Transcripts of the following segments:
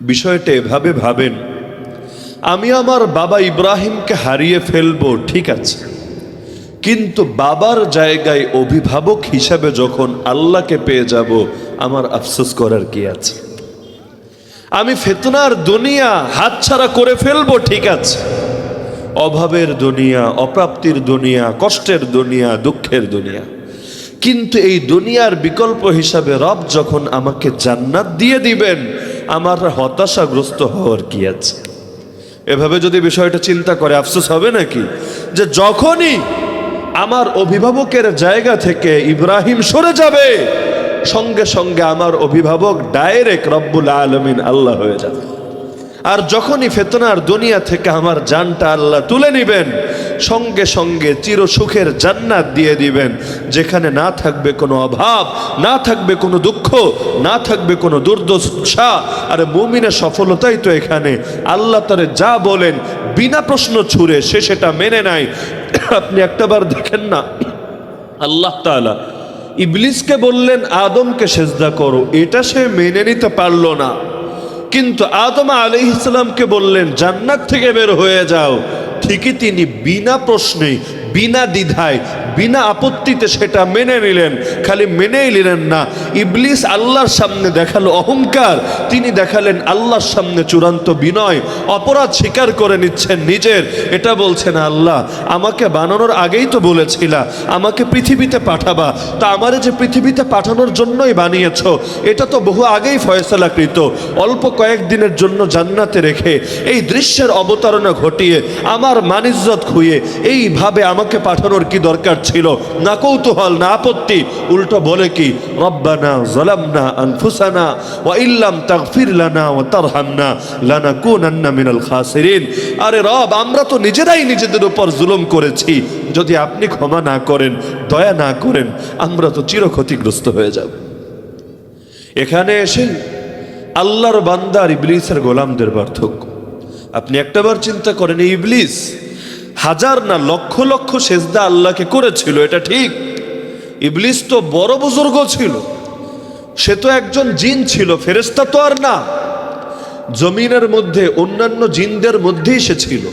বিষয়টা এভাবে ভাবেন, আমি আমার বাবা ইব্রাহিমকে হারিয়ে ফেলব, ঠিক আছে। কিন্তু বাবার জায়গায় অভিভাবক হিসাবে যখন আল্লাহকে পেয়ে যাব, আমার আফসোস করার কি আছে? আমি ফেতনার দুনিয়া হাতছাড়া করে ফেলব, ঠিক আছে। অভাবের দুনিয়া, অপ্রাপ্তির দুনিয়া, কষ্টের দুনিয়া, দুঃখের দুনিয়া। কিন্তু এই দুনিয়ার বিকল্প হিসাবে রব যখন আমাকে জান্নাত দিয়ে দিবেন আমার হতাশাগ্রস্ত হওয়ার কি আছে? এভাবে যদি বিষয়টা চিন্তা করে আফসোস হবে নাকি? যে যখনই আমার অভিভাবকের জায়গা থেকে ইব্রাহিম সরে যাবে, সঙ্গে সঙ্গে আমার অভিভাবক ডাইরেক্ট রব্বুল আলমিন আল্লাহ হয়ে যাবে। আর যখনই ফেতনার দুনিয়া থেকে আমার জানটা আল্লাহ তুলে নিবেন সঙ্গে সঙ্গে চির সুখের জান্নাত দিয়ে দিবেন। যেখানে না থাকবে কোনো অভাব, না থাকবে কোনো দুঃখ, না থাকবে কোনো দুর্দশা। আর মুমিনের সফলতাই তো এখানে। আল্লাহ তারে যা বলেন, বিনা প্রশ্ন ছুড়ে সে সেটা মেনে নেয়। আপনি একটাবার দেখেন না, আল্লাহ তাআলা ইবলিসকে বললেন, আদমকে সেজদা করো। এটা সে মেনে নিতে পারল না। কিন্তু আদম আলি ইসলামকে বললেন, জান্নাত থেকে বের হয়ে যাও। ঠিকই তিনি বিনা প্রশ্নে বিনা দ্বিধায় বিনা আপত্তিতে সেটা মেনে নিলেন, খালি মেনেই নিলেন না। ইবলিস আল্লাহর সামনে দেখাল অহংকার, তিনি দেখালেন আল্লাহর সামনে চূড়ান্ত বিনয়, অপরাধ স্বীকার করে নিচ্ছেন নিজের। এটা বলছেন আল্লাহ, আমাকে বানানোর আগেই তো বলেছিলা, আমাকে পৃথিবীতে পাঠাবা, তা আমারে যে পৃথিবীতে পাঠানোর জন্যই বানিয়েছ, এটা তো বহু আগেই ফয়সলাকৃত। অল্প কয়েকদিনের জন্য জান্নাতে রেখে এই দৃশ্যের অবতারণা ঘটিয়ে, আমার মানিজ্জত খুঁয়ে এইভাবে আমাকে পাঠানোর কি দরকার ছিল। না কৌতূহল, না আপত্তি। উল্টো বলে কি, রব্বানা জলামনা আনফুসানা ওয়া ইল্লাম তাগফির লানা ওয়া তারহামনা লানাকুনান্না মিনাল খাসিরিন। আরে রব, আমরা তো নিজেরাই নিজেদের উপর জুলুম করেছি। যদি আপনি ক্ষমা না করেন, দয়া না করেন, আমরা তো চির ক্ষতিগ্রস্ত হয়ে যাব। এখানে এসে আল্লাহর বান্দা আর ইবলিসের গোলামদের পার্থক্য। আপনি একটাবার চিন্তা করেন, এই ইবলিস হাজার না লক্ষ লক্ষ সেজদা আল্লাহকে করেছিল, এটা ঠিক। ইবলিস তো বড় বুজুর্গ ছিল। সে তো একজন জিন ছিল ফেরেস্তা তো আর না। জমিনের মধ্যে, অন্যান্য জিনদের মধ্যেই সে ছিল।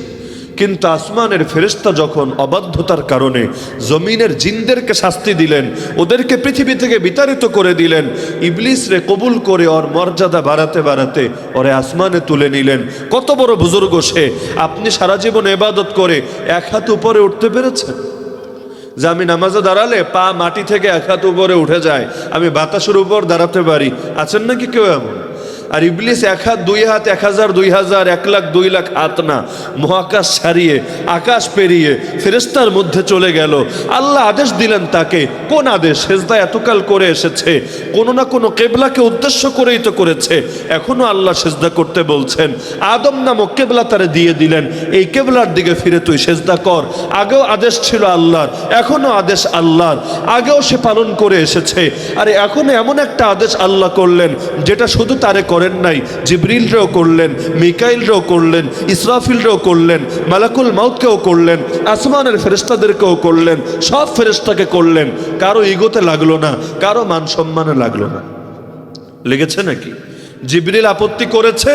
কিন্তু আসমানের ফেরেস্তা যখন অবাধ্যতার কারণে জমিনের জিনদেরকে শাস্তি দিলেন, ওদেরকে পৃথিবী থেকে বিতাড়িত করে দিলেন ইবলিস রে কবুল করে ওর মর্যাদা বাড়াতে বাড়াতে ওরে আসমানে তুলে নিলেন। কত বড় বুজুর্গ সে, আপনি সারা জীবন এবাদত করে এক হাত উপরে উঠতে পেরেছেন? যে আমি নামাজে দাঁড়ালে পা মাটি থেকে এক হাত উপরে উঠে যায়, আমি বাতাসের উপর দাঁড়াতে পারি, আছেন নাকি কেউ এমন? আর ইবলিস এক হাত, দুই হাত, এক হাজার, দুই হাজার, এক লাখ, দুই লাখ হাত না মহাকাশ ছাড়িয়ে, আকাশ পেরিয়ে ফেরেস্তার মধ্যে চলে গেল। আল্লাহ আদেশ দিলেন তাকে, কোন আদেশ? সেজদা এতকাল করে এসেছে, কোনো না কোনো কেবলাকে উদ্দেশ্য করেই তো করেছে। এখনও আল্লাহ সেজদা করতে বলছেন। আদম নামক কেবলা তারে দিয়ে দিলেন, এই কেবলার দিকে ফিরে তুই সেজদা কর। আগেও আদেশ ছিল আল্লাহর, এখনও আদেশ আল্লাহর। আগেও সে পালন করে এসেছে। আর এখনও এমন একটা আদেশ আল্লাহ করলেন, যেটা শুধু তারে করেন নাই, জিবরিলরেও করলেন, মিকাইলরাও করলেন, ইসরাফিলরাও করলেন, মালাকুল মাউতকেও করলেন, আসমানের ফেরেস্তাদেরকেও করলেন, সব ফেরেস্তাকে করলেন। কারও ইগোতে লাগল না, কারও মান সম্মানে লাগল না। লেগেছে নাকি? জিবরিল আপত্তি করেছে?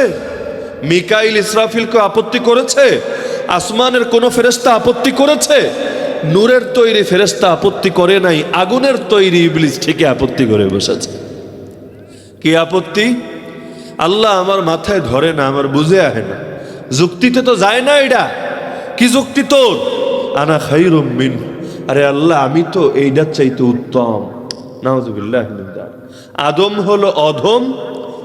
মিকাইল ইসরাফিলকে আপত্তি করেছে? আসমানের কোনো ফেরেস্তা আপত্তি করেছে? নূরের তৈরি ফেরেস্তা আপত্তি করে নাই, আগুনের তৈরি ইবলিস ঠিকই আপত্তি করে বসেছে। কি আপত্তি? আল্লাহ আমার মাথায় ধরে না, আমার বুঝে আহে না। যুক্তিতে তো যায় না এটা। কি যুক্তি তোর? আনা খাই রম্বিন আরে আল্লাহ, আমি তো এইটার চাইতে উত্তম। নাউজুবিল্লাহ মিন আদম হলো অধম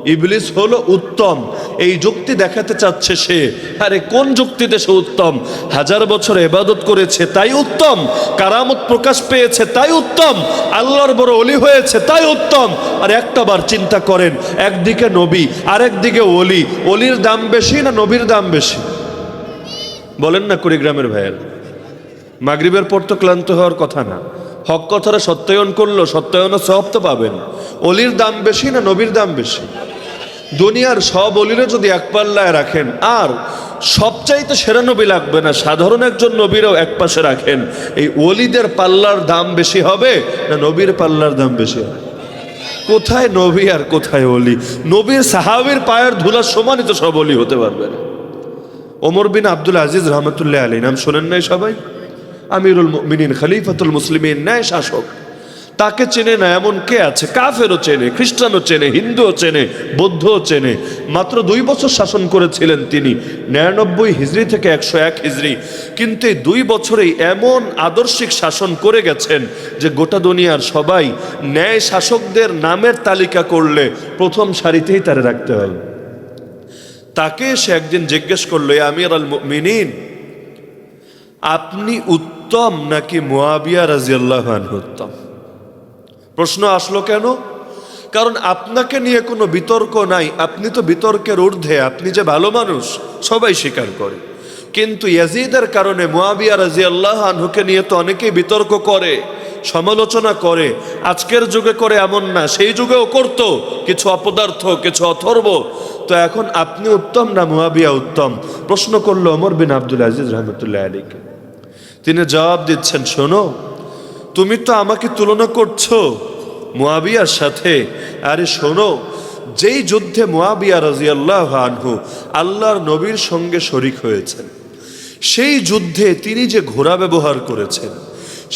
ইবলিস হলো উত্তম। এই যুক্তি দেখাতে চাচ্ছে সে। আরে, কোন যুক্তিতে সে উত্তম? হাজার বছর এবাদত করেছে, তাই উত্তম। কারামত প্রকাশ পেয়েছে, তাই উত্তম। আল্লাহর বড় অলি হয়েছে, তাই উত্তম। আর একটা বার চিন্তা করেন, একদিকে নবী আর একদিকে অলি অলির দাম বেশি না নবীর দাম বেশি? বলেন না কুড়িগ্রামের ভাইয়ের। মাগরিবের পর তো ক্লান্ত হওয়ার কথা না। হক কথাটা সত্যায়ন করল, সত্যায়নের সব তো পাবেন। অলির দাম বেশি না নবীর দাম বেশি? দুনিয়ার সব অলিরে যদি এক পাল্লায় রাখেন, আর সবচাইতে সেরা নবী লাগবে না, সাধারণ একজন নবীরও এক পাশে রাখেন। এই অলিদের পাল্লার দাম বেশি হবে না নবীর পাল্লার দাম বেশি হবে? কোথায় নবী আর কোথায় অলি? নবীর সাহাবের পায়ের ধুলার তো সব অলি হতে পারবে না। ওমর বিন আব্দুল আজিজ রহমতুল্লাহ আলী নাম শোনেন নাই সবাই? আমিরুল মিনিন খলিফাতুল মুসলিমের ন্যায় শাসক তাকে চেনে না, এমন কে আছে? কাফেরও চেনে, খ্রিস্টানও চেনে, হিন্দুও চেনে, বৌদ্ধও চেনে। মাত্র দুই বছর শাসন করেছিলেন তিনি, নিরানব্বই হিজড়ি থেকে একশো এক হিজড়ি। কিন্তু এই দুই বছরেই এমন আদর্শিক শাসন করে গেছেন যে গোটা দুনিয়ার সবাই ন্যায় শাসকদের নামের তালিকা করলে প্রথম সারিতেই তারা রাখতে হবে। তাকে সে একদিন জিজ্ঞেস করল, "এ আমির আল মিনিন আপনি উত্তম নাকি মোয়াবিয়া রাজিয়াল্লাহ উত্তম? প্রশ্ন আসলো কেন? কারণ আপনাকে নিয়ে কোনো বিতর্ক নাই, আপনি তো বিতর্কের ঊর্ধ্বে, আপনি যে ভালো মানুষ, সবাই স্বীকার করে। কিন্তু ইয়াজিদের কারণে মোয়াবিয়া রাজি আল্লাহ আনহুকে নিয়ে তো অনেকেই বিতর্ক করে, সমালোচনা করে, আজকের যুগে করে এমন না, সেই যুগেও করত, কিছু অপদার্থ, কিছু অথর্ব। তো এখন আপনি উত্তম না মোয়াবিয়া উত্তম? প্রশ্ন করল অমর বিন আব্দুল আজিজ রহমতুল্লাহ আলীকে তিনি জবাব দিচ্ছেন, শোনো তুমি তো আমাকে তুলনা করছ মুয়াবিয়ার সাথে। আরে শোনো, যেই যুদ্ধে মুয়াবিয়া রাজিয়াল্লাহ আনহু আল্লাহর নবীর সঙ্গে শরিক হয়েছেন, সেই যুদ্ধে তিনি যে ঘোড়া ব্যবহার করেছেন,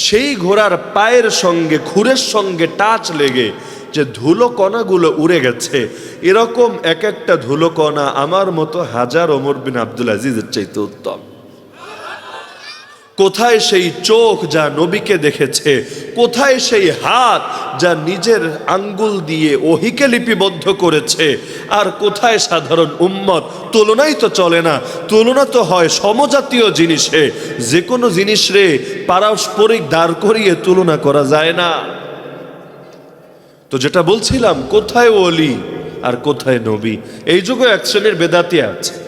সেই ঘোড়ার পায়ের সঙ্গে, খুরের সঙ্গে টাচ লেগে যে ধুলো কণাগুলো উড়ে গেছে, এরকম এক একটা ধুলো কণা আমার মতো হাজার ওমর বিন আব্দুল আজিজের চাইতে উত্তম। কোথায় সেই চোখ যা নবীকে দেখেছে? কোথায় সেই হাত যা নিজের আঙ্গুল দিয়ে ওহিকে লিপিবদ্ধ করেছে? আর কোথায় সাধারণ উম্মত? তুলনাই তো চলে না। তুলনা তো হয় সমজাতীয় জিনিসে। যে কোনো জিনিস রে পারস্পরিক দাঁড় করিয়ে তুলনা করা যায় না। তো যেটা বলছিলাম, কোথায় অলি আর কোথায় নবী? এই যুগে এক শ্রেণির বেদাতি আছে।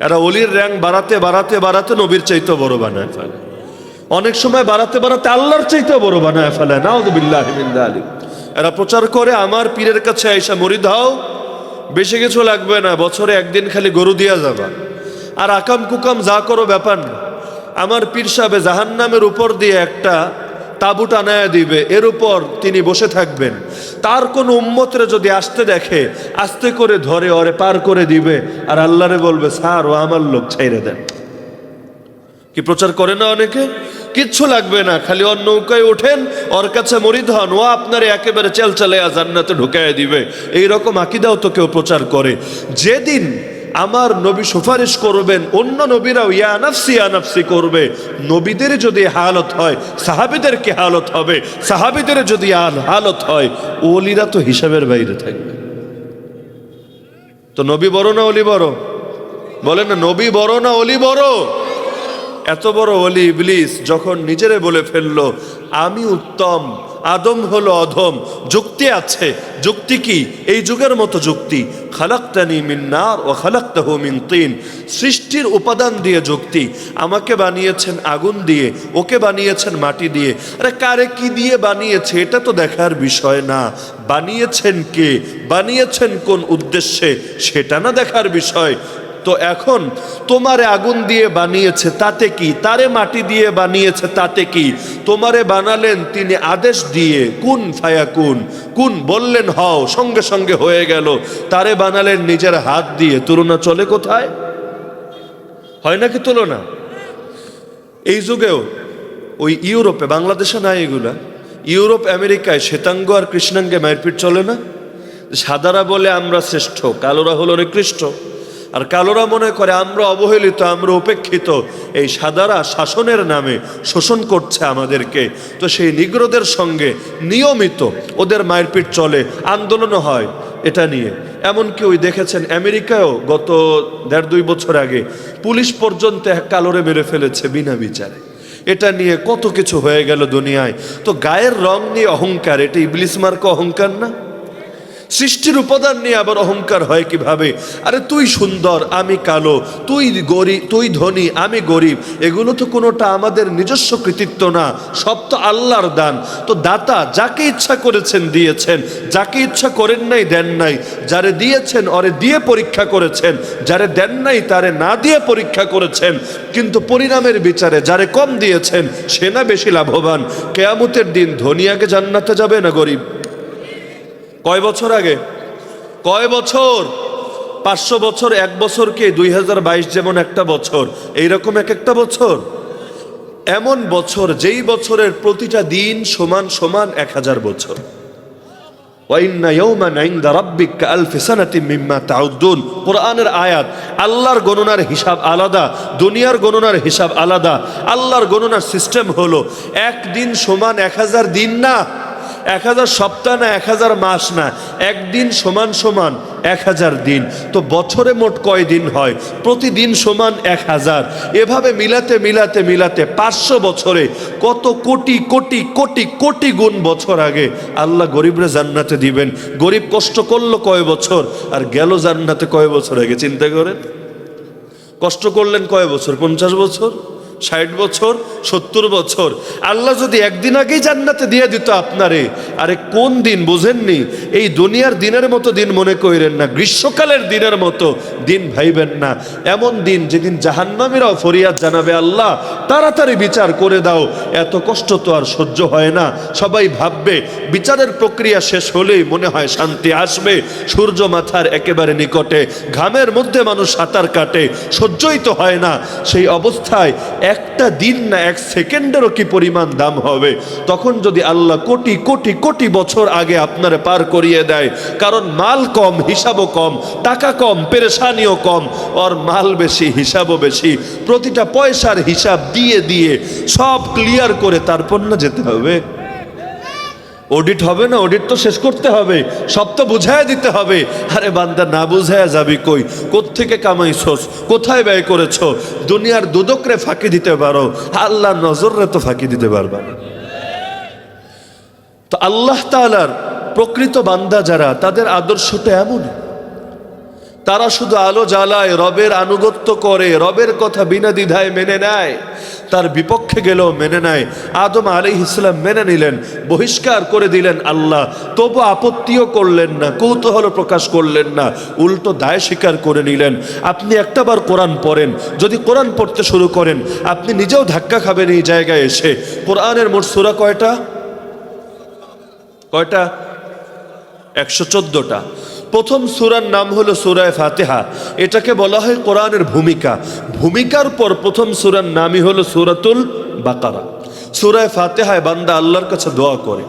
এরা অলির র্যাঙ্ক বাড়াতে বাড়াতে বাড়াতে নবীর চাইতে বড় বানায় ফেলে। অনেক সময় বাড়াতে বাড়াতে আল্লাহর চাইতে বড় বানায় ফেলে। নাউদুবিল্লাহ এরা প্রচার করে, আমার পীরের কাছে আইসা মরিদ হও। বেশি কিছু লাগবে না, বছরে একদিন খালি গরু দিয়া যাবা। আর আকাম কুকাম যা করো ব্যাপার না। আমার পীর সাহেবে জাহান্নামের উপর দিয়ে একটা তাবু টানায় দিবে, এর উপর তিনি বসে থাকবেন। তার কোনো উম্মতরে যদি আসতে দেখে, আস্তে করে ধরে ওরে পার করে দিবে, আর আল্লাহরে বলবে, স্যার, ও আমার লোক ছাইরে দেন। কি প্রচার করে না অনেকে? কিচ্ছু লাগবে না, খালি ওর নৌকায় ওঠেন, ওর কাছে মরিদ হন, ও আপনার একেবারে চেল চালে জান্নাতে ঢুকায় দিবে। এই রকম আকিদাও তো কেউ প্রচার করে। যেদিন আমার নবী সুপারিশ করবেন, অন্য নবীরাও ইয়া নাফসি ইয়া নাফসি করবে। নবীদের যদি হালত হয়, সাহাবিদের কি হালত হবে? সাহাবিদের যদি হালত হয়, ওলিরা তো হিসাবের বাইরে থাকবে। তো নবী বড় না অলি বড়? বলেন না, নবী বড় না অলি বড়? এত বড় অলি ইবলিস যখন নিজেরে বলে ফেলল, আমি উত্তম আদম হলো অধম। যুক্তি আছে। যুক্তি কি? এই যুগের মতো যুক্তি। খালাক্তানি মিন্নার ও খালাক্তাহু মিন তিন। সৃষ্টির উপাদান দিয়ে যুক্তি। আমাকে বানিয়েছেন আগুন দিয়ে, ওকে বানিয়েছেন মাটি দিয়ে। আরে কারে কি দিয়ে বানিয়েছে, এটা তো দেখার বিষয় না। বানিয়েছেন কে? বানিয়েছেন কোন উদ্দেশ্যে? সেটা না দেখার বিষয়। তো এখন তোমারে আগুন দিয়ে বানিয়েছে তাতে কি? তারে মাটি দিয়ে বানিয়েছে তাতে কি? তোমারে বানালেন তিনি আদেশ দিয়ে, কোন ফায়া কোন? কোন বললেন, হও, সঙ্গে সঙ্গে হয়ে গেল। তারে বানালেন নিজের হাত দিয়ে। তুলনা চলে কোথায়? হয় নাকি তুলনা? এই যুগেও ওই ইউরোপে, বাংলাদেশে নাই এগুলা? ইউরোপ, আমেরিকায় শ্বেতাঙ্গ আর কৃষ্ণাঙ্গে মারপিট চলে না? সাদারা বলে, আমরা শ্রেষ্ঠ, কালোরা হলো নিকৃষ্ট আর কালোরা মনে করে আমরা অবহেলিত, আমরা উপেক্ষিত। এই সাদারা শাসনের নামে শোষণ করছে আমাদেরকে। তো সেই নিগ্রদের সঙ্গে নিয়মিত ওদের মারপিট চলে আন্দোলনও হয় এটা নিয়ে। এমনকি ওই দেখেছেন আমেরিকায়ও গত দেড় দুই বছর আগে পুলিশ পর্যন্ত এক কালোরে মেরে ফেলেছে বিনা বিচারে। এটা নিয়ে কত কিছু হয়ে গেল দুনিয়ায়। তো গায়ের রং নিয়ে অহংকার, এটা ইবলিস মার্ক অহংকার না? সৃষ্টির উপাদান নিয়ে আবার অহংকার হয় কীভাবে? আরে তুই সুন্দর, আমি কালো, তুই গরিব তুই ধনী, আমি গরিব, এগুলো তো কোনোটা আমাদের নিজস্ব কৃতিত্ব না, সব তো আল্লাহর দান। তো দাতা যাকে ইচ্ছা করেছেন দিয়েছেন, যাকে ইচ্ছা করেন নাই দেন নাই, যারে দিয়েছেন অরে দিয়ে পরীক্ষা করেছেন, যারে দেন নাই তারে না দিয়ে পরীক্ষা করেছেন, কিন্তু পরিণামের বিচারে যারে কম দিয়েছেন, সে না বেশি লাভবান। কেয়ামতের দিন ধনী আগে জান্নাতে যাবে না গরিব? কয় বছর আগে? কয় বছর? পাঁচশো বছর, এক বছরকে দুই হাজার বাইশ যেমন একটা বছর। এইরকম এক একটা বছর। এমন বছর যেই বছরের প্রতিটা দিন সমান সমান এক হাজার বছর। কোরআনের আয়াত, আল্লাহর গণনার হিসাব আলাদা, দুনিয়ার গণনার হিসাব আলাদা। আল্লাহর গণনার সিস্টেম হলো, একদিন সমান এক হাজার দিন না এক হাজার সপ্তাহ না, এক হাজার মাস না, একদিন সমান সমান এক হাজার দিন। তো বছরে মোট কয় দিন হয়? প্রতিদিন সমান এক হাজার। এভাবে মিলাতে মিলাতে মিলাতে পাঁচশো বছরে কত কোটি কোটি কোটি কোটি গুণ বছর আগে আল্লাহ গরিবরা জান্নাতে দিবেন। গরিব কষ্ট করল কয় বছর? আর গেল জান্নাতে কয় বছর আগে? চিন্তা করেন? কষ্ট করলেন কয় বছর? পঞ্চাশ বছর? ষাট বছর, সত্তর বছর। আল্লাহ যদি একদিন আগেই জান্নাতে দিয়ে দিত আপনারে, আরে কোন দিন বুঝেননি? এই দুনিয়ার দিনের মতো দিন মনে করেন না, গ্রীষ্মকালের দিনের মতো দিন ভাইবেন না। এমন দিন যেদিন জাহান্নামীরাও ফরিয়াদ জানাবে আল্লাহ, তাড়াতাড়ি বিচার করে দাও। এত কষ্ট তো আর সহ্য হয় না। সবাই ভাববে, বিচারের প্রক্রিয়া শেষ হলেই মনে হয় শান্তি আসবে। সূর্য মাথার একেবারে নিকটে, ঘামের মধ্যে মানুষ সাঁতার কাটে, সহ্যই তো হয় না। সেই অবস্থায় একটা দিন না, এক সেকেন্ডেরও কি পরিমাণ দাম হবে? তখন যদি আল্লাহ কোটি কোটি কোটি বছর আগে আপনার পার করিয়ে দেয়, কারণ মাল কম, হিসাবও কম, টাকা কম, পেরেশানিও কম, ওর মাল বেশি, হিসাবও বেশি, প্রতিটা পয়সার হিসাব দিয়ে দিয়ে সব ক্লিয়ার করে তারপর না যেতে হবে? অডিট হবে না অডিট তো শেষ করতে হবে। সব তো বুঝায় দিতে হবে। আরে বান্দা, না বুঝায় যাবি কই? কোত্থেকে কামাইছস কোথায় ব্যয় করেছ? দুনিয়ার দুদকরে ফাঁকি দিতে পারো। আল্লাহ নজররে তো ফাঁকি দিতে পারবা তো আল্লাহ তালার প্রকৃত বান্দা যারা, তাদের আদর্শটা এমনই। তারা শুধু আলো জ্বালায়, রবের আনুগত্য করে, রবের কথা বিনা দ্বিধায় মেনে নেয়। তার বিপক্ষে গেলেও মেনে নেয়। আদম আলী ইসলাম মেনে নিলেন, বহিষ্কার করে দিলেন আল্লাহ। তবু আপত্তিও করলেন না কৌতূহল প্রকাশ করলেন না, উল্টো দায় স্বীকার করে নিলেন। আপনি একটাবার কোরআন পড়েন, যদি কোরআন পড়তে শুরু করেন, আপনি নিজেও ধাক্কা খাবেন এই জায়গায় এসে। কোরআনের মোট সুরা কয়টা? কয়টা? একশো চোদ্দটা। প্রথম সুরার নাম হলো সুরায় ফাতেহা। এটাকে বলা হয় কোরআনের ভূমিকা। ভূমিকার পর প্রথম সুরার নামই হলো সুরাতুল বাকারা। সুরায় ফাতেহায় বান্দা আল্লাহর কাছে দোয়া করে।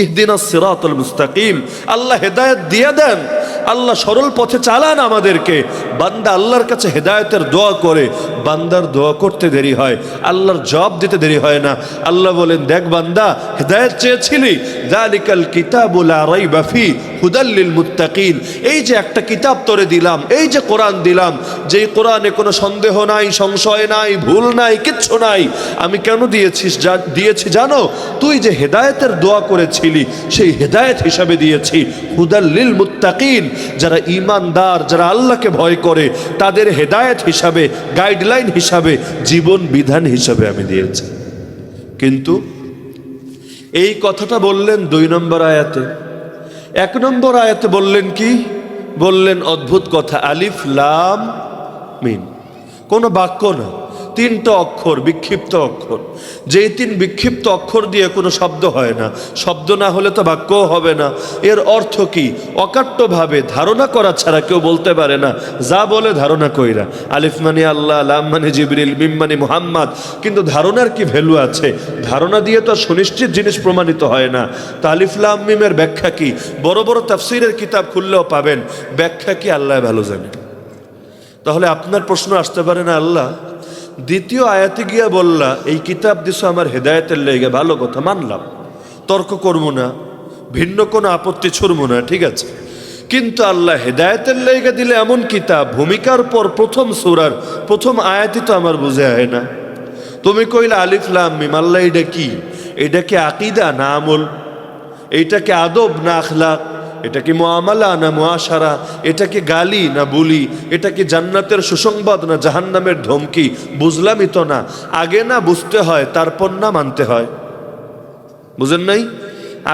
ইহদিনা সিরাতুল মুস্তাকিম। আল্লাহ হেদায়েত দিয়ে দেন। আল্লাহ সরল পথে চালান আমাদেরকে। বান্দা আল্লাহর কাছে হেদায়েতের দোয়া করে। বান্দার দোয়া করতে দেরি হয়। আল্লাহর জবাব দিতে দেরি হয় না। আল্লাহ বলেন, দেখ বান্দা, হেদায়েত চেয়েছিলি জালিকাল কিতাবুল রাইবা ফি হুদাল্লিল মুত্তাকিন। এই যে একটা কিতাব তোরে দিলাম, এই যে কোরআন দিলাম, যেই কোরআনে কোনো সন্দেহ নাই, সংশয় নাই, ভুল নাই, কিচ্ছু নাই, আমি কেন দিয়েছিস দিয়েছি জানো? তুই যে হেদায়েতের দোয়া করেছিলি, সেই হেদায়েত হিসাবে দিয়েছি। হুদাল্লিল মুত্তাকিন, যারা ইমানদার যারা আল্লাহকে ভয় করে, তাদের হেদায়েত হিসাবে, গাইডলাইন হিসাবে, জীবন বিধান হিসাবে আমি দিয়েছি। কিন্তু এই কথাটা বললেন দুই নম্বর আয়াতে। এক নম্বর আয়াতে বললেন কি? বললেন অদ্ভুত কথা, আলিফ, লাম মিন কোনো বাক্য না। তিনটা অক্ষর, বিক্ষিপ্ত অক্ষর। যেই তিন বিক্ষিপ্ত অক্ষর দিয়ে কোনো শব্দ হয় না। শব্দ না হলে তো বাক্যও হবে না। এর অর্থ কি? অকাট্যভাবে ধারণা করা ছাড়া কেউ বলতে পারে না। যা বলে ধারণা কইরা। আলিফ মানে আল্লাহ, লাম মানে জিবরিল, মিম মানে মুহাম্মদ। কিন্তু ধারণার কি ভ্যালু আছে? ধারণা দিয়ে তো সুনিশ্চিত জিনিস প্রমাণিত হয় না। তা আলিফ, লাম, মিমের ব্যাখ্যা কি? বড় বড় তাফসিরের কিতাব খুললেও পাবেন। ব্যাখ্যা কি? আল্লাহ ভালো জানে। তাহলে আপনার প্রশ্ন আসতে পারে না, আল্লাহ? দ্বিতীয় আয়াতে গিয়া বললা, এই কিতাব দিছো আমার হেদায়তের লেগে, ভালো কথা, মানলাম। তর্ক করব না, ভিন্ন কোনো আপত্তি ছুড়বো না, ঠিক আছে? কিন্তু আল্লাহ হেদায়তের লেগে দিলে এমন কিতাব, ভূমিকার পর প্রথম সুরার প্রথম আয়াতই তো আমার বুঝে হয় না। তুমি কইলে আলিফলাম মিম, আল্লাহ, এটা কি? এটা কি আকিদা না আমল? এইটাকে আদব না আখলাক? এটা কি মোয়ামালা না মোয়াশারা এটা কি গালি না বুলি? এটা কি জান্নাতের সুসংবাদ না জাহান্নামের ধমকি? বুঝলামই তো না। আগে না বুঝতে হয়, তারপর না মানতে হয়। বুঝেন নাই?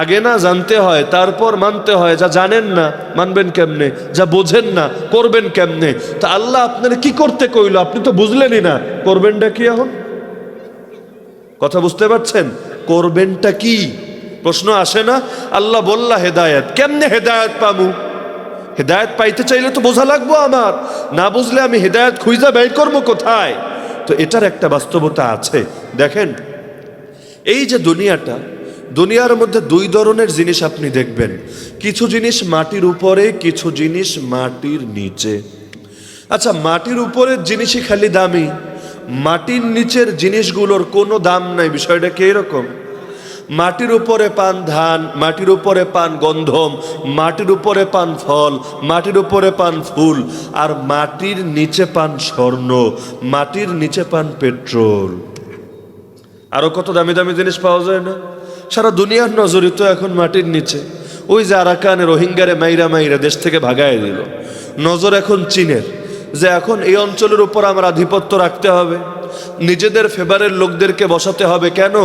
আগে না জানতে হয়, তারপর মানতে হয়, যা জানেন না, মানবেন কেমনে? যা বোঝেন না, করবেন কেমনে? তা আল্লাহ আপনার কি করতে কইলো? আপনি তো বুঝলেনই না। করবেনটা কি এখন? কথা বুঝতে পারছেন? করবেনটা কি? প্রশ্ন আসে না, আল্লাহ বললা, হেদায়ত। কেমনে হেদায়েত পামু? হেদায়ত পাইতে চাইলে তো বোঝা লাগবো আমার। না বুঝলে আমি হেদায়েত খুঁজা ব্যয় করব কোথায়? তো এটার একটা বাস্তবতা আছে। দেখেন, এই যে দুনিয়াটা, দুনিয়ার মধ্যে দুই ধরনের জিনিস আপনি দেখবেন। কিছু জিনিস মাটির উপরে, কিছু জিনিস মাটির নিচে। আচ্ছা মাটির উপরের জিনিসই খালি দামি। মাটির নিচের জিনিসগুলোর কোনো দাম নাই। বিষয়টা কি এরকম? মাটির উপরে পান ধান, মাটির উপরে পান গন্ধম, মাটির উপরে পান ফল, মাটির উপরে পান ফুল, আর মাটির নিচে পান স্বর্ণ, মাটির নিচে পান পেট্রোল। আরও কত দামি দামি জিনিস পাওয়া যায় না? সারা দুনিয়ার নজরই তো এখন মাটির নিচে। ওই যে আরাকানে রোহিঙ্গারে মাইরা মাইরা দেশ থেকে ভাগায় দিল। নজর এখন চীনের, যে এখন এই অঞ্চলের উপর আমার আধিপত্য রাখতে হবে। নিজেদের ফেভারের লোকদেরকে বসাতে হবে কেন?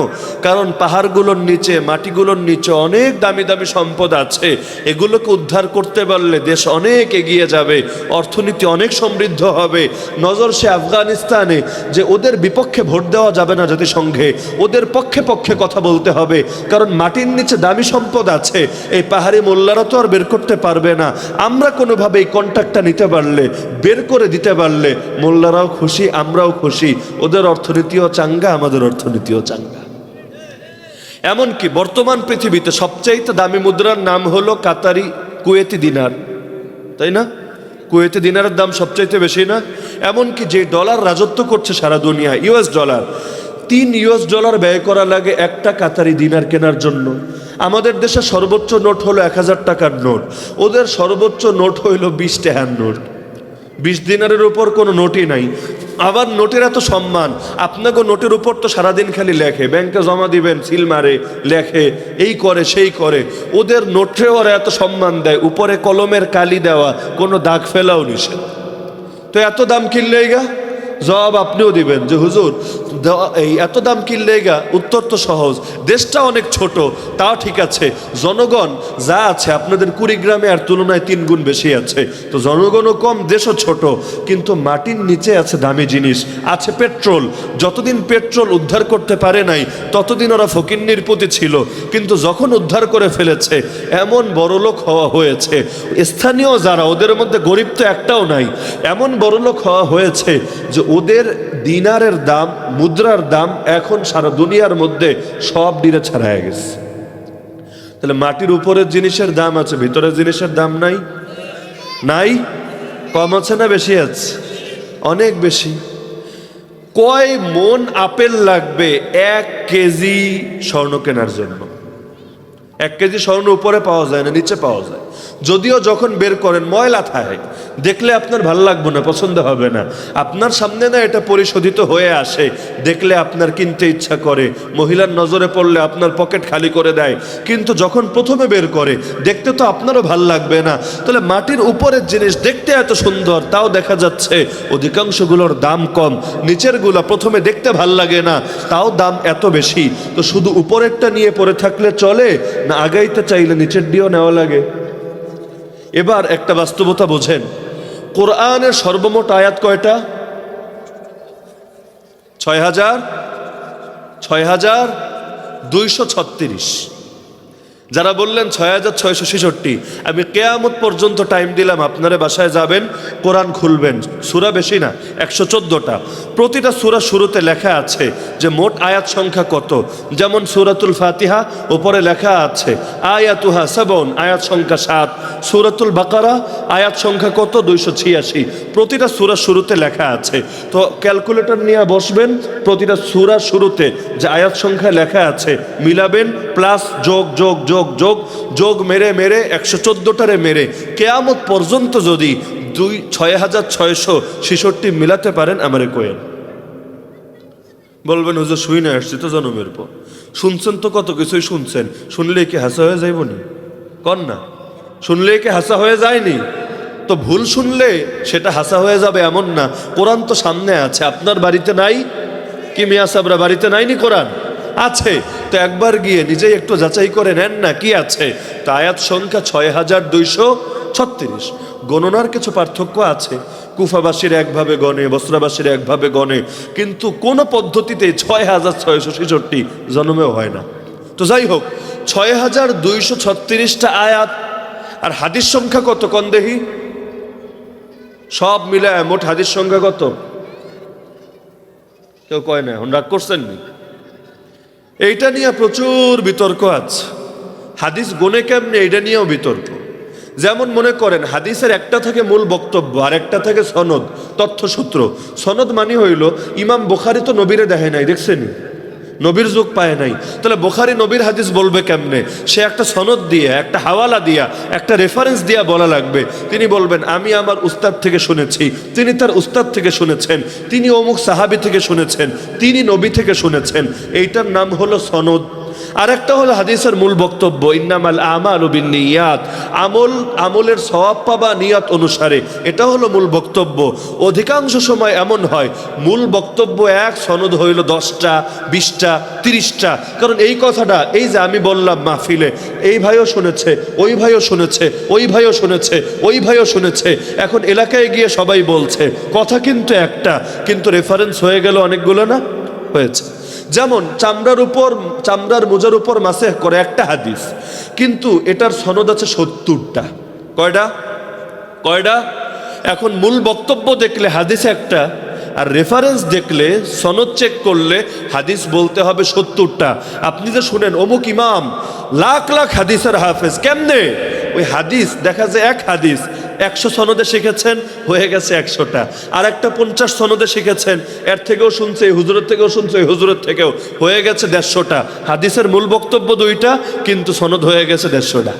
কারণ পাহাড়গুলোর নিচে, মাটিগুলোর নিচে অনেক দামি দামি সম্পদ আছে। এগুলোকে উদ্ধার করতে পারলে দেশ অনেক এগিয়ে যাবে, অর্থনীতি অনেক সমৃদ্ধ হবে। নজর সে আফগানিস্তানে, যে ওদের বিপক্ষে ভোট দেওয়া যাবে না জাতিসংঘে। ওদের পক্ষে পক্ষে কথা বলতে হবে, কারণ মাটির নিচে দামি সম্পদ আছে। এই পাহাড়ি মোল্লারা তো আর বের করতে পারবে না। আমরা কোনোভাবে এই কন্ট্যাক্টটা নিতে পারলে, বের করে দিতে পারলে, মোল্লারাও খুশি, আমরাও খুশি। ওদের অর্থনীতিও চাঙ্গা, আমাদের অর্থনীতিও চাঙ্গা। এমনকি বর্তমান পৃথিবীতে সবচাইতে দামি মুদ্রার নাম হলো কাতারি কুয়েতি দিনার। তাই না? কুয়েতি দিনারের দাম সবচাইতে বেশি না? এমনকি যে ডলার রাজত্ব করছে সারা দুনিয়া ইউএস ডলার, তিন ইউএস ডলার ব্যয় করা লাগে একটা কাতারি দিনার কেনার জন্য। আমাদের দেশে সর্বোচ্চ নোট হলো এক হাজার টাকার নোট। ওদের সর্বোচ্চ নোট হইল বিশ টাকার নোট। বিশ দিনারের উপর কোনো নোটই নাই। আবার নোটের এত সম্মান। আপনাকে নোটের উপর তো সারাদিন খালি লেখে ব্যাংকে জমা দিবেন সিল মারে, লেখে, এই করে, সেই করে। ওদের নোটে ওরা এত সম্মান দেয়, উপরে কলমের কালি দেওয়া, কোনো দাগ ফেলাও নিষেধ। তো এত দাম কিনলেই গা? জবাব আপনিও দিবেন যে, হুজুর এই এত দাম কিনলেই গা, উত্তর তো সহজ। দেশটা অনেক ছোট, তাও ঠিক আছে। জনগণ যা আছে, আপনাদের কুড়িগ্রামে আর তুলনায় তিন গুণ বেশি আছে। তো জনগণও কম, দেশও ছোট। কিন্তু মাটির নিচে আছে দামি জিনিস, আছে পেট্রোল। যতদিন পেট্রোল উদ্ধার করতে পারে নাই, ততদিন ওরা ফকিন্নির প্রতি ছিল। কিন্তু যখন উদ্ধার করে ফেলেছে, এমন বড়লোক হওয়া হয়েছে। স্থানীয় যারা, ওদের মধ্যে গরিব তো একটাও নাই। এমন বড়লোক হওয়া হয়েছে যে ওদের দিনারের দাম মুদ্রার দাম এখন সারা দুনিয়ার মধ্যে সব দিনে ছাড়ায় গেছে। তাহলে মাটির উপরের জিনিসের দাম আছে ভিতরের জিনিসের দাম নাই? নাই? কম আছে না বেশি আছে? অনেক বেশি। কয় মন আপেল লাগবে এক কেজি স্বর্ণ কেনার জন্য? এক কেজি স্বর্ণ উপরে পাওয়া যায় না, নিচে পাওয়া যায়? যদিও যখন বের করেন ময়লা থাকে দেখলে আপনার ভালো লাগবে না, পছন্দ হবে না। আপনার সামনে না এটা পরিশোধিত হয়ে আসে, দেখলে আপনার কিনতে ইচ্ছা করে, মহিলার নজরে পড়লে আপনার পকেট খালি করে দেয়। কিন্তু যখন প্রথমে বের করে, দেখতে তো আপনারও ভালো লাগবে না। তাহলে মাটির উপরের জিনিস দেখতে এত সুন্দর, তাও দেখা যাচ্ছে অধিকাংশগুলোর দাম কম। নিচেরগুলো প্রথমে দেখতে ভালো লাগে না, তাও দাম এত বেশি। তো শুধু উপরেরটা নিয়ে পড়ে থাকলে চলে, না আগাইতে চাইলে নিচের দিয়েও নেওয়া লাগে? এবার একটা বাস্তবতা বোঝেন। কোরআনের সর্বমোট আয়াত কয়টা? ছয় হাজার ছয় হাজার দুইশো ছত্রিশ। যারা বললেন ছয় হাজার ছয়শো ছেষট্টি, আমি কেয়ামত পর্যন্ত টাইম দিলাম, আপনারা বাসায় যাবেন, কোরআন খুলবেন। সুরা বেশি না, একশো চোদ্দোটা। প্রতিটা সুরা শুরুতে লেখা আছে যে মোট আয়াত সংখ্যা কত? যেমন সুরাতুল ফাতিহা, উপরে লেখা আছে, আয়াতুহা সেবন আয়াত সংখ্যা সাত। সুরাতুল বাকারা, আয়াত সংখ্যা কত? দুইশো ছিয়াশি। প্রতিটা সুরা শুরুতে লেখা আছে। তো ক্যালকুলেটর নিয়ে বসবেন, প্রতিটা সুরা শুরুতে যে আয়াত সংখ্যা লেখা আছে, মিলাবেন, প্লাস যোগ যোগ যোগ যোগ যোগ যোগ মেরে মেরে, একশো চোদ্দোটারে মেরে। কেয়ামত পর্যন্ত যদি দুই, ছয় হাজার ছয়শো ছেষট্টি মিলাতে পারেন আমার কোয়েন বলবেন, হুজুর, শুই না, আসছি তো জন্মের পর। শুনছেন তো কত কিছুই শুনছেন। শুনলেই কি হাসা হয়ে যাইব নি? কন না? শুনলে কি হাসা হয়ে যায়নি? তো ভুল শুনলে সেটা হাসা হয়ে যাবে এমন না। কোরআন তো সামনে আছে। আপনার বাড়িতে নাই? কি মিয়া সাবরা বাড়িতে নাইনি কোরআন? আছে। তো একবার গিয়ে নিজেই একটু যাচাই করে নেন না কি আছে। তা আয়াত সংখ্যা ছয় হাজার দুইশো ছত্রিশ। গণনার কিছু পার্থক্য আছে। কুফাবাসীর একভাবে গণে বস্ত্রাবাসীর একভাবে গণে, কিন্তু কোন পদ্ধতিতে ছয় হাজার ছয়শো ছেষট্টি জন্মেও হয় না। তো যাই হোক, ছয় হাজার দুইশো ছত্রিশটা আয়াত আর হাদিস সংখ্যা কত কন দেহি? সব মিলায় মোট হাদিস সংখ্যা কত? কেউ কয় না, এখন রাগ করছেন নি? এইটা নিয়ে প্রচুর বিতর্ক আছে। হাদিস গোনে কেমনে এইটা নিয়েও বিতর্ক? যেমন মনে করেন, হাদিসের একটা থাকে মূল বক্তব্য, আর একটা থাকে সনদ, তথ্যসূত্র। সনদ মানি হইল, ইমাম বোখারি তো নবীরে দেখে নাই দেখছেনি নবীর যুগ পায় নাই। তাহলে বোখারি নবীর হাদিস বলবে কেমনে? সে একটা সনদ দিয়ে, একটা হাওয়ালা দিয়া, একটা রেফারেন্স দিয়া বলা লাগবে। তিনি বলবেন, আমি আমার উস্তাদ থেকে শুনেছি। তিনি তার উস্তাদ থেকে শুনেছেন। তিনি অমুক সাহাবি থেকে শুনেছেন। তিনি নবী থেকে শুনেছেন। এইটার নাম হলো সনদ। আর একটা হলো হাদিসের মূল বক্তব্য, ইন্নামাল আমাল বিন নিয়াত আমল, আমলের সওয়াব পাবা নিয়াত অনুসারে। এটা হলো মূল বক্তব্য। অধিকাংশ সময় এমন হয়, মূল বক্তব্য এক, সনদ হইল দশটা, বিশটা, তিরিশটা। কারণ এই কথাটা, এই যে আমি বললাম মাহফিলে, এই ভাইও শুনেছে, ওই ভাইও শুনেছে, ওই ভাইও শুনেছে, ওই ভাইও শুনেছে। এখন এলাকায় গিয়ে সবাই বলছে, কথা কিন্তু একটা, কিন্তু রেফারেন্স হয়ে গেল অনেকগুলো না? হয়েছে। যেমন চামড়ার উপর, চামড়ার মোজার উপর মাসে করে একটা হাদিস, কিন্তু এটার সনদ আছে সত্তরটা। কয়টা? কয়টা? এখন মূল বক্তব্য দেখলে হাদিস একটা, আর রেফারেন্স দেখলে, সনদ চেক করলে হাদিস বলতে হবে সত্তরটা। আপনি যে শুনেন, অমুক ইমাম লাখ লাখ হাদিসের হাফেজ, কেমনে? ওই হাদিস, দেখা যায় এক হাদিস একশো সনদে শিখেছেন, হয়ে গেছে একশোটা। আর একটা পঞ্চাশ সনদে শিখেছেন, এর থেকেও শুনছে, এই হুজুরের থেকেও শুনছে, এই হুজুরের থেকেও। হয়ে গেছে দেড়শোটা। হাদিসের মূল বক্তব্য দুইটা, কিন্তু সনদ হয়ে গেছে দেড়শোটা।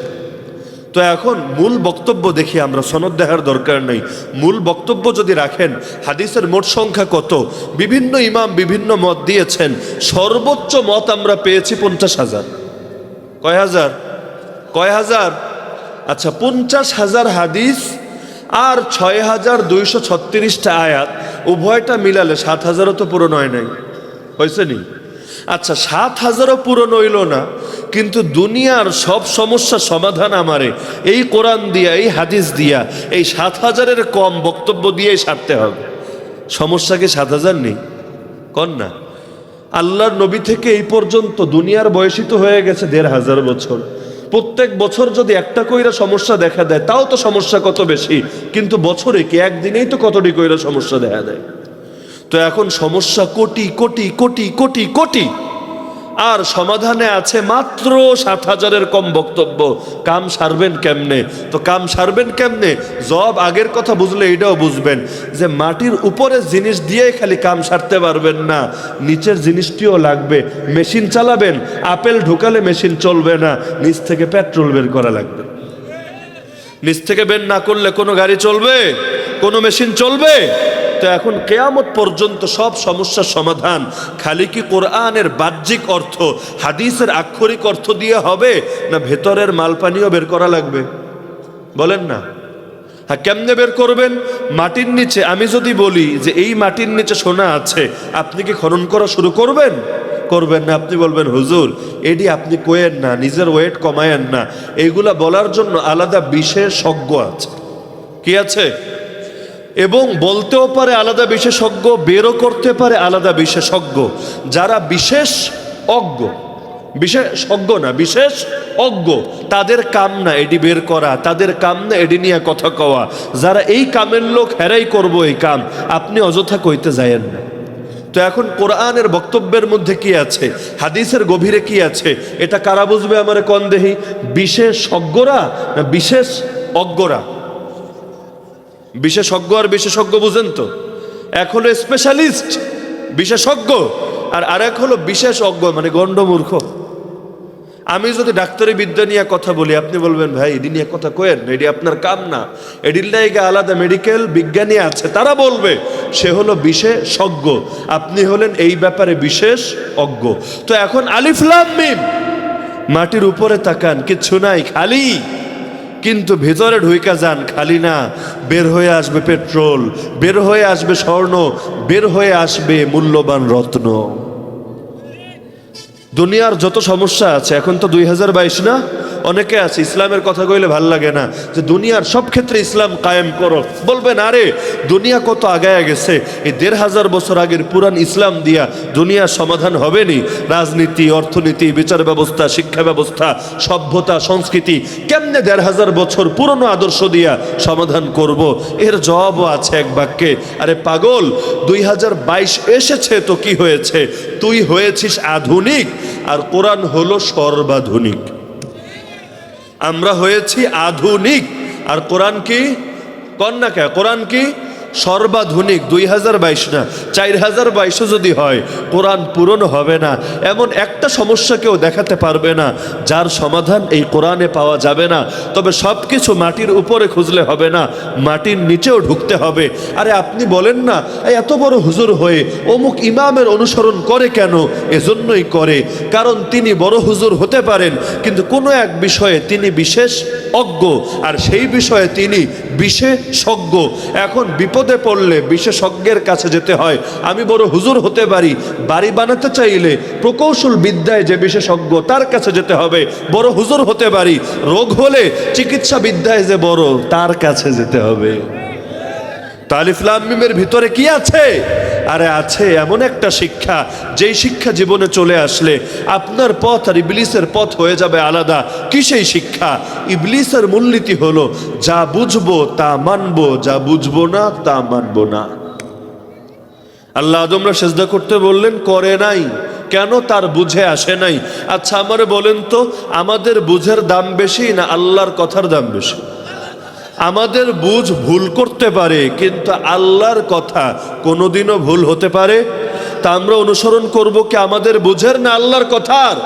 তো এখন মূল বক্তব্য দেখি আমরা, সনদ দেখার দরকার নেই। মূল বক্তব্য যদি রাখেন, হাদিসের মোট সংখ্যা কত? বিভিন্ন ইমাম বিভিন্ন মত দিয়েছেন, সর্বোচ্চ মত আমরা পেয়েছি পঞ্চাশ হাজার। কয় হাজার? কয় হাজার? আচ্ছা পঞ্চাশ হাজার হাদিস আর ছয় হাজার দুইশো ছত্রিশটা আয়াত, উভয়টা মিলালে সাত হাজারও তো পুরো নয় নাই। হয়েছে নি? আচ্ছা সাত হাজারও পূরণ হইল না, কিন্তু দুনিয়ার সব সমস্যা সমাধান আমারে এই কোরআন দিয়া, এই হাদিস দিয়া, এই সাত হাজারের কম বক্তব্য দিয়েই সারতে হবে। সমস্যা কি সাত হাজার নেই? কন না? আল্লাহর নবী থেকে এই পর্যন্ত দুনিয়ার বয়সী তো হয়ে গেছে দেড় হাজার বছর। প্রত্যেক বছর যদি একটা কইরা সমস্যা দেখা দেয়, তাও তো সমস্যা কত বেশি? কিন্তু বছরে কি একদিনেই তো কতটি কইরা সমস্যা দেখা দেয়? তো এখন সমস্যা কোটি কোটি কোটি কোটি কোটি। আর সমাধানে আছে মাত্র সাত হাজারের কম বক্তব্য। কাম সারবেন কেমনে? তো কাম সারবেন কেমনে? জব আগের কথা বুঝলে এটাও বুঝবেন যে মাটির উপরে জিনিস দিয়ে খালি কাম সারতে পারবেন না। নিচের জিনিসটিও লাগবে। মেশিন চালাবেন, আপেল ঢুকালে মেশিন চলবে না। নিচ থেকে পেট্রোল বের করা লাগবে। নিচ থেকে বের না করলে কোনো গাড়ি চলবে? কোনো মেশিন চলবে? তো এখন কেয়ামত পর্যন্ত সব সমস্যার সমাধান খালি কি কোরআনের বাহ্যিক অর্থ, হাদিসের আক্ষরিক অর্থ দিয়ে হবে না ভেতরের মালপানিও বের করা লাগবে? বলেন না। হ্যাঁ কেমনে বের করবেন? মাটির নিচে, আমি যদি বলি যে এই মাটির নিচে সোনা আছে, আপনি কি খনন করা শুরু করবেন? করবেন না, আপনি বলবেন, হুজুর, এডি আপনি কোয়েন না, নিজের ওয়েট কমায়েন না। এইগুলা বলার জন্য আলাদা বিশেষজ্ঞ আছে। কি আছে? এবং বলতেও পারে আলাদা বিশেষজ্ঞ, বেরও করতে পারে আলাদা বিশেষজ্ঞ। যারা বিশেষ অজ্ঞ, বিশেষজ্ঞ না, বিশেষ অজ্ঞ, তাদের কাম না, এডি বের করা, তাদের কাম না, এডি নিয়ে কথা কওয়া। যারা এই কামের লোক হেরাই করব এই কাম, আপনি অযথা কইতে যায়েন না। তো এখন কোরআনের বক্তব্যের মধ্যে কি আছে? হাদিসের গভীরে কি আছে? এটা কারা বুঝবে আমার কন দেহি? বিশেষজ্ঞরা না বিশেষ অজ্ঞরা? বিশেষজ্ঞ আর বিশেষজ্ঞ বুঝেন তো। এক হলো স্পেশালিস্ট বিশেষজ্ঞ, আর আরেক হলো বিশেষজ্ঞ মানে গণ্ডমূর্খ। আমি যদি ডাক্তারি বিদ্যা নিয়ে কথা বলি, আপনি বলবেন, ভাই, এডি নিয়ে কথা কয়েন, এডি আপনার কাম না। এডির লাইগে আলাদা মেডিকেল বিজ্ঞানী আছে, তারা বলবে, সে হলো বিশেষজ্ঞ। আপনি হলেন এই ব্যাপারে বিশেষ অজ্ঞ তো এখন আলিফলাম মিম, মাটির উপরে তাকান, কিচ্ছু নাই, খালি। কিন্তু ভেতরে ঢুইকা যান, খালি না, বের হয়ে আসবে পেট্রোল, বের হয়ে আসবে স্বর্ণ, বের হয়ে আসবে মূল্যবান রত্ন। দুনিয়ার যত সমস্যা আছে, এখন তো দুই হাজার বাইশ না? অনেকে আছে, ইসলামের কথা কইলে ভালো লাগে না, যে দুনিয়ার সব ক্ষেত্রে ইসলাম কায়েম করো। বলবেন আরে দুনিয়া কত আগায় গেছে, এই দেড় হাজার বছর আগের পুরান ইসলাম দিয়া দুনিয়ার সমাধান হবে নি রাজনীতি, অর্থনীতি, বিচার ব্যবস্থা, শিক্ষা ব্যবস্থা, সভ্যতা, সংস্কৃতি, কেমনে দেড় হাজার বছর পুরনো আদর্শ দিয়া সমাধান করব? এর জবাবও আছে এক বাক্যে, আরে পাগল, দুই হাজার বাইশ এসেছে তো কি হয়েছে? তুই হয়েছিস আধুনিক, আর কোরআন হলো সর্বাধুনিক। আমরা হয়েছি আধুনিক। আর কোরআন কি? কন্যা কে? কোরআন কি? সর্বাধুনিক দুই হাজার বাইশ না, চার হাজার বাইশও যদি হয়, কোরআন পূরণ হবে না। এমন একটা সমস্যা কেউ দেখাতে পারবে না, যার সমাধান এই কোরআনে পাওয়া যাবে না। তবে সব কিছু মাটির উপরে খুঁজলে হবে না, মাটির নিচেও ঢুকতে হবে। আরে আপনি বলেন না এত বড় হুজুর হয়ে অমুক ইমামের অনুসরণ করে কেন? এজন্যই করে। কারণ তিনি বড় হুজুর হতে পারেন, কিন্তু কোনো এক বিষয়ে তিনি বিশেষ অজ্ঞ আর সেই বিষয়ে তিনি বিশেষজ্ঞ। এখন বিপদে পড়লে বিশেষজ্ঞের কাছে যেতে হয়। আমি বড় হুজুর হতে পারি, বাড়ি বানাতে চাইলে প্রকৌশল বিদ্যায় যে বিশেষজ্ঞ, তার কাছে যেতে হবে। বড় হুজুর হতে পারি, রোগ হলে চিকিৎসা বিদ্যায় যে বড়, তার কাছে যেতে হবে। তালিফলামিমের ভিতরে কি আছে? আরে আছে এমন একটা শিক্ষা, যেই শিক্ষা জীবনে চলে আসলে আপনার পথ আর ইবলিসের পথ হয়ে যাবে আলাদা। কি সেই শিক্ষা? ইবলিসের মূলনীতি হলো, যা বুঝব তা মানবো, যা বুঝব না তা মানবো না। আল্লাহ আদমরা সেজদা করতে বললেন, করে নাই। কেন? তার বুঝে আসে নাই। আচ্ছা আমারে বলেন তো, আমাদের বুঝের দাম বেশি না আল্লাহর কথার দাম বেশি? আমাদের বুঝ ভুল করতে পারে, কিন্তু আল্লাহর কথা কোনোদিনও ভুল হতে পারে। তা আমরা অনুসরণ করব কি আমাদের বুঝের না আল্লাহর কথার?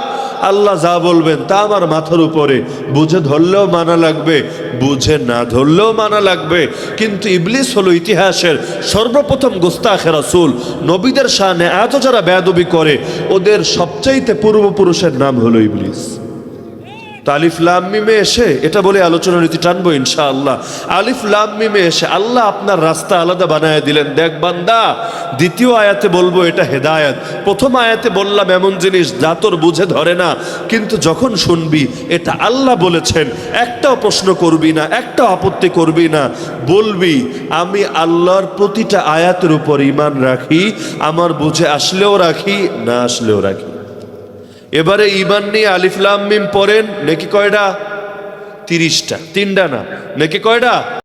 আল্লাহ যা বলবেন তা আমার মাথার উপরে। বুঝে ধরলেও মানা লাগবে, বুঝে না ধরলেও মানা লাগবে। কিন্তু ইবলিস হলো ইতিহাসের সর্বপ্রথম গোস্তাখে রাসূল। নবীদের শানে এত যারা বেয়াদবি করে, ওদের সবচাইতে পূর্বপুরুষের নাম হলো ইবলিস। আলিফ লাম এসে, এটা বলে আলোচনা রীতি টানবো ইনশাআল্লাহ। আলিফ লাম এসে আল্লাহ আপনার রাস্তা আলাদা বানায় দিলেন। দেখ বান্দা, দ্বিতীয় আয়াতে বলব এটা হেদায়াত। প্রথম আয়াতে বললাম এমন জিনিস, যা তোর বুঝে ধরে না, কিন্তু যখন শুনবি, এটা আল্লাহ বলেছেন, একটাও প্রশ্ন করবি না একটা আপত্তি করবি না। বলবি, আমি আল্লাহর প্রতিটা আয়াতের উপর ইমান রাখি, আমার বুঝে আসলেও রাখি, না আসলেও রাখি। এবারে ইমান নিয়ে আলিফলাম মিম পড়েন নাকি কয়টা তিরিশটা। তিনটা না। নাকি কয়টা